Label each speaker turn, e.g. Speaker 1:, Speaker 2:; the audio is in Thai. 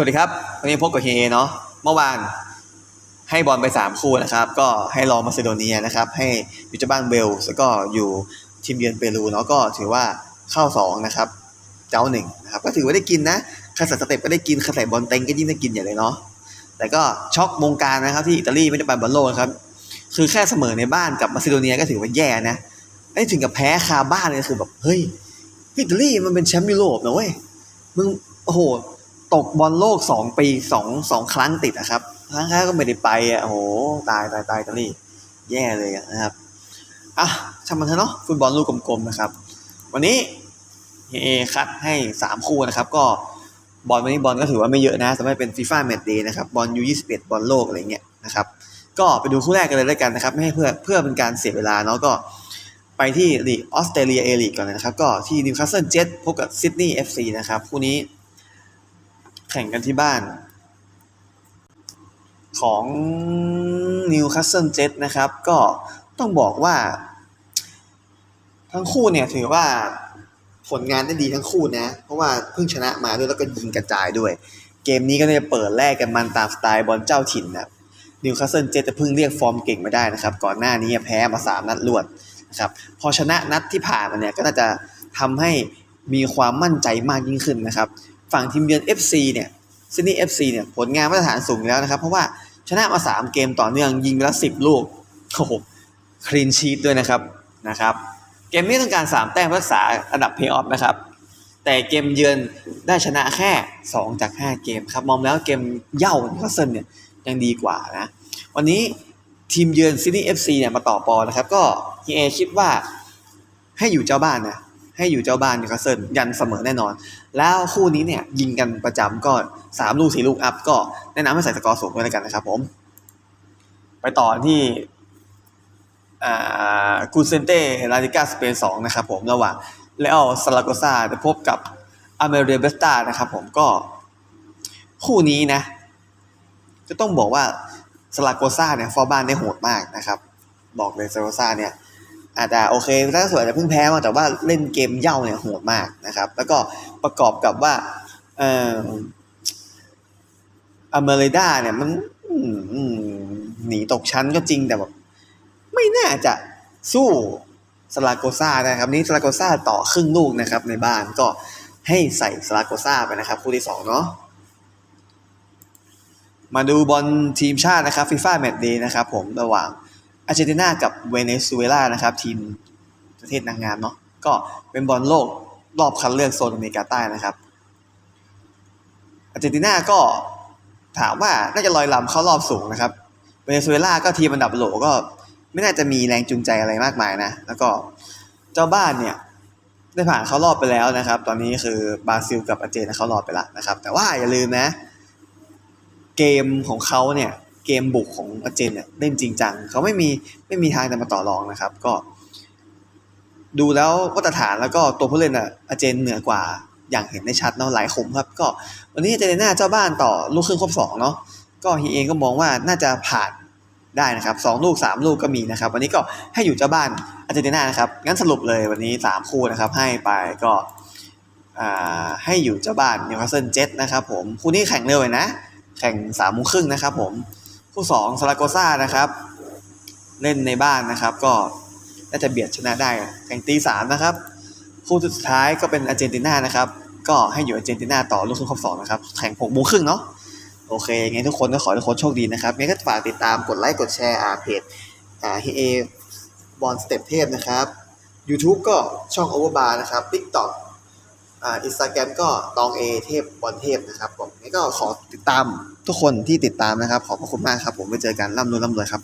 Speaker 1: สวัสดีครับวันนี้พบกับเฮเนาะเมื่อวานให้บอลไป 3 คู่นะครับ ก็ให้รองมาซิโดเนียนะครับ ให้อยู่เจ้าบ้านเวลแล้วก็อยู่ทีมเยือนเปรูเนาะก็ถือว่าเข้า 2 นะครับ เจ้าหนึ่งนะครับ ก็ถือว่าได้กินนะครใส่สเต็ปก็ได้กินครใส่บอลเต็งก็ยิ่งได้กินใหญ่เลยเนาะแต่ก็ช็อกวงการนะครับที่อิตาลีไม่ได้ไปบอลโลกครับคือแค่เสมอในบ้านกับมาซิโดเนียก็ถือว่าแย่นะไอ้ถึงกับแพ้คาบ้านเลยคือแบบเฮ้ยอิตาลีมันเป็นแชมป์ยุโรปนะเว้ยมึงโอ้โห ตกบอลโลกสองปีสองสองครั้งติดอะครับครั้งแรกก็ไม่ได้ไปอะโอ้โหตายตายตายอิตาลีแย่เลยนะครับอะช่างมันเถอะเนาะฟุตบอลลูกกลมๆนะครับ วันนี้เฮเอคัดให้สามคู่นะครับ ก็บอลวันนี้บอลก็ถือว่าไม่เยอะนะสำหรับเป็นฟีฟ่าแมตช์เดย์นะครับบอลยูยี่สิบเอ็ดบอลโลกอะไรเงี้ยนะครับ ก็ไปดูคู่แรกกันเลยแล้วกันนะครับ ไม่ให้เพื่อเพื่อเป็นการเสียเวลาเนาะก็ไปที่ลีกออสเตรเลียเอลีกก่อนนะครับ ก็ที่นิวคาสเซิลเจ็ตพบกับซิดนีย์เอฟซีนะครับ คู่นี้ แข่งกันที่บ้าน ของนิวคาสเซิลเจ็ตนะครับ ก็ต้องบอกว่า ทั้งคู่เนี่ยถือว่าผลงานได้ดีทั้งคู่นะ เพราะว่าเพิ่งชนะมาด้วยแล้วก็ยิงกระจายด้วย เกมนี้ก็จะเปิดแรกกันมันตามสไตล์บอลเจ้าถิ่นนะนิวคาสเซิลเจ็ตจะเพิ่งเรียกฟอร์มเก่งมาได้นะครับ ก่อนหน้านี้แพ้มาสามนัดรวดนะครับพอชนะนัดที่ผ่านมาเนี่ยก็น่าจะทำให้มีความมั่นใจมากยิ่งขึ้นนะครับ ฝั่งทีมเยือน FC เนี่ยซิดนีย์ FC เนี่ยผลงานมาตรฐานสูงแล้วนะครับ เพราะว่าชนะมา 3 เกมต่อเนื่องยิงไปแล้ว10 ลูกโอ้โหคลีนชีตด้วยนะครับนะครับ เกมนี้ต้องการ 3 แต้มรักษาอันดับเพย์ออฟนะครับ แต่เกมเยือนได้ชนะแค่ 2 จาก 5 เกมครับมองแล้วเกมเย่านิวคาสเซิลเนี่ยยังดีกว่านะ วันนี้ทีมเยือนซิดนีย์ FC เนี่ยมาต่อปอนะครับ ก็ฮีเอคิดว่าให้อยู่เจ้าบ้านนะ ให้อยู่เจ้าบ้านนิวคาสเซิลยันเสมอแน่นอน แล้วคู่นี้เนี่ยยิงกันประจำก็สามลูกสี่ลูกอัพก็แนะนำให้ใส่สกอร์สูงด้วยแล้วกันนะครับผม ไปต่อที่อ่ากูเซนเต้ลาลิกาสเปนสองนะครับผมระหว่างเลอซาลาโกซาจะพบกับอเมเรียเบสตานะครับผมก็คู่นี้นะ จะต้องบอกว่าซาลาโกซาเนี่ยฟอร์บ้านได้โหดมากนะครับ บอกเลยซาลาโกซาเนี่ย อาจจะโอเคถ้าสวยแต่เพิ่งแพ้มาแต่ว่าเล่นเกมเย่าเนี่ยโหดมากนะครับ แล้วก็ประกอบกับว่าเอ่ออเมริดาเนี่ยมันหนีตกชั้นก็จริงแต่แบบไม่น่าจะสู้สลาโกซานะครับนี่สลาโกซาต่อครึ่งลูกนะครับ ในบ้านก็ให้ใส่สลาโกซาไปนะครับ คู่ที่สองเนาะมาดูบอลทีมชาตินะครับฟีฟ่าแมตช์ดย์นะครับผมระหว่าง อาร์เจนตินากับเวเนซุเอลานะครับทีมประเทศนางงามเนาะก็เป็นบอลโลกรอบคัดเลือกโซนอเมริกาใต้นะครับอาร์เจนตินาก็ถามว่าน่าจะลอยลำเข้ารอบสูงนะครับเวเนซุเอลาก็ทีมอันดับโหลก็ไม่น่าจะมีแรงจูงใจอะไรมากมายนะ แล้วก็เจ้าบ้านเนี่ยได้ผ่านเข้ารอบไปแล้วนะครับ ตอนนี้คือบราซิลกับอาร์เจนเข้ารอบไปแล้วนะครับ แต่ว่าอย่าลืมนะ เกมของเขาเนี่ย เกมบุกของอาเจนเนี่ยเล่นจริงจังเขาไม่มีไม่มีทางจะมาต่อรองนะครับ ก็ ดูแล้วมาตรฐานแล้วก็ตัวผู้เล่นอะอาเจนเหนือกว่าอย่างเห็นได้ชัดเนาะหลายขมครับ ก็ วันนี้อาเจนตินาเจ้าบ้านต่อลูกครึ่งครบสองเนาะก็ฮีเองก็มองว่าน่าจะผ่านได้นะครับสองลูกสามลูกก็มีนะครับ วันนี้ก็ให้อยู่เจ้าบ้านอาร์เจนตินานะครับงั้นสรุปเลยวันนี้สามคู่นะครับให้ไปก็อ่าให้อยู่เจ้าบ้านนิวคาสเซิลเจ็ตนะครับผมคู่นี้แข่งเร็วเลยนะ แข่งสามโมงครึ่งนะครับผม คู่สองซาราโกซ่านะครับ เล่นในบ้านนะครับ ก็น่าจะเบียดชนะได้แข่งตีสามนะครับ คู่สุดท้ายก็เป็นอาร์เจนตินานะครับ ก็ให้อยู่อาร์เจนตินาต่อลูกครึ่งครบสองนะครับ แข่งหกโมงครึ่งเนาะโอเคไงทุกคนก็ขอทุกคนโชคดีนะครับงั้นก็ฝากติดตามกดไลค์กดแชร์อ่าเพจอ่าเฮเอบอลสเต็ปเทพนะครับ YouTube ก็ช่องโอเวอร์บาร์นะครับ TikTok อ่าอินสตาแกรมก็ตองเอเทพบอลเทพนะครับผมงั้นก็ขอติดตาม ทุกคนที่ติดตามนะครับ ขอบพระคุณมากครับ ผมไว้เจอกันร่ำรวยร่ำรวยครับ